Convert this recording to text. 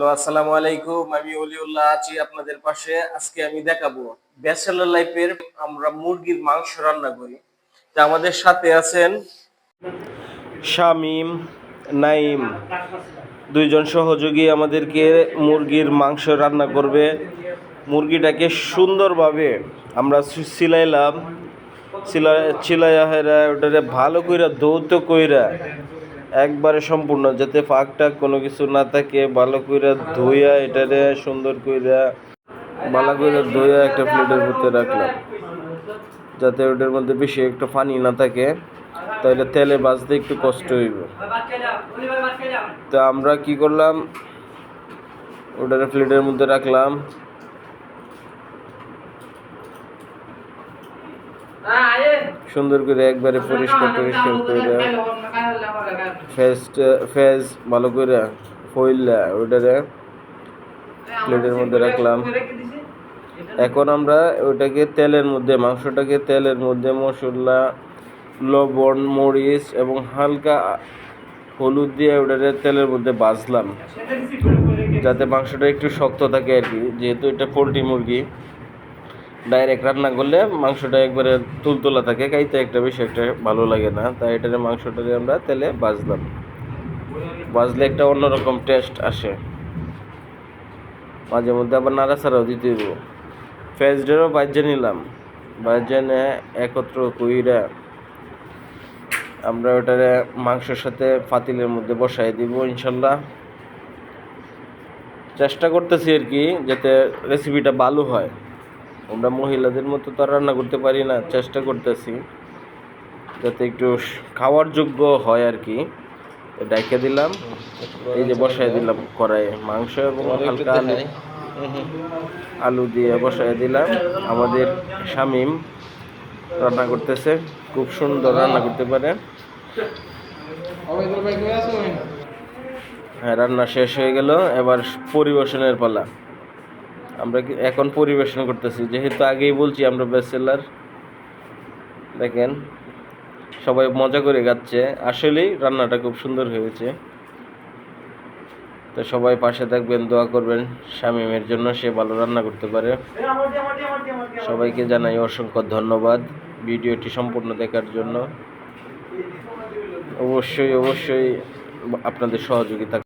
Hello, আসসালামু আলাইকুম। আমি অলিউল্লাহ আছি আপনাদের পাশে। আজকে আমি দেখাবো ব্যাচেলর লাইফের আমরা মুরগির মাংস রান্না করি। তা আমাদের সাথে আছেন শামিম, নাইম। দুইজন সহযোগী আমাদেরকে মুরগির মাংস রান্না করবে। মুরগিটাকে সুন্দরভাবে আমরা সিলাইলাম। সিলা চিলাইয়া হেরা ওটারে ভালো কইরা দৌত কইরা একবারে সম্পূর্ণ, যাতে ফাঁক টাক কোনো কিছু না থাকে, ভালো কইরা ধুইয়া এটারে সুন্দর কইরা, ভালো কইরা ধুইয়া একটা প্লেটের ভিতরে রাখলাম। যাতে ওটার মধ্যে বেশি একটু পানি না থাকে, তাহলে তেলে বাজতে একটু কষ্ট হইব। তো আমরা কি করলাম, ওটারে প্লেটের মধ্যে রাখলাম। সুন্দর করে একবারে পরিষ্কার পরিষ্কার করে ফেস ফেস ভালো করে ফইলা ওটারে প্লেটের মধ্যে রাখলাম। এখন আমরা ওটাকে তেলের মধ্যে, মাংসটাকে তেলের মধ্যে, মশলা, লবণ, মরিচ এবং হালকা হলুদ দিয়ে ওটাকে তেলের মধ্যে বাজলাম যাতে মাংসটা একটু শক্ত থাকে আর কি, যেহেতু এটা পোলট্রি মুরগি। ডাইরেক্ট রান্না করলে মাংসটা একবারে তুলতুলা থাকে, খাইতে একটা বেশি একটা ভালো লাগে না। তাই এটারে মাংসটাকে আমরা তেলে বাজলাম বাজলে একটা অন্যরকম টেস্ট আসে। মাঝে মধ্যে আবার নাড়াচাড়াও দিতে হইব। ফেসডেরও বাজ্যে নিলাম। বাজ্যে নিয়ে একত্র কইরা আমরা ওটারে মাংসের সাথে ফাতিলের মধ্যে বসাই দিব, ইনশাল্লাহ। চেষ্টা করতেছি আর কি, যাতে রেসিপিটা ভালো হয়। আমরা মহিলাদের মতো তো রান্না করতে পারি না চেষ্টা করতেছি যাতে একটু খাওয়ার যোগ্য হয় আর কি। ডাইকে দিলাম এই যে বসাই দিলাম কড়াইয়ে মাংস এবং হালকা আলু। আলু দিয়ে বসাই দিলাম। আমাদের শামিম রান্না করতেছে খুব সুন্দর রান্না করতে পারে। হ্যাঁ রান্না শেষ হয়ে গেল এবার পরিবেশনের পালা। আমরা এখন পরিবেশন করতেছি। যেহেতু আগেই বলছি আমরা ব্যাচেলার দেখেন, সবাই মজা করে গাচ্ছে আসলেই রান্নাটা খুব সুন্দর হয়েছে। তো সবাই পাশে থাকবেন, দোয়া করবেন, শামিমের জন্য সে ভালো রান্না করতে পারে। সবাইকে জানাই অসংখ্য ধন্যবাদ ভিডিওটি সম্পূর্ণ দেখার জন্য। অবশ্যই অবশ্যই আপনাদের সহযোগিতা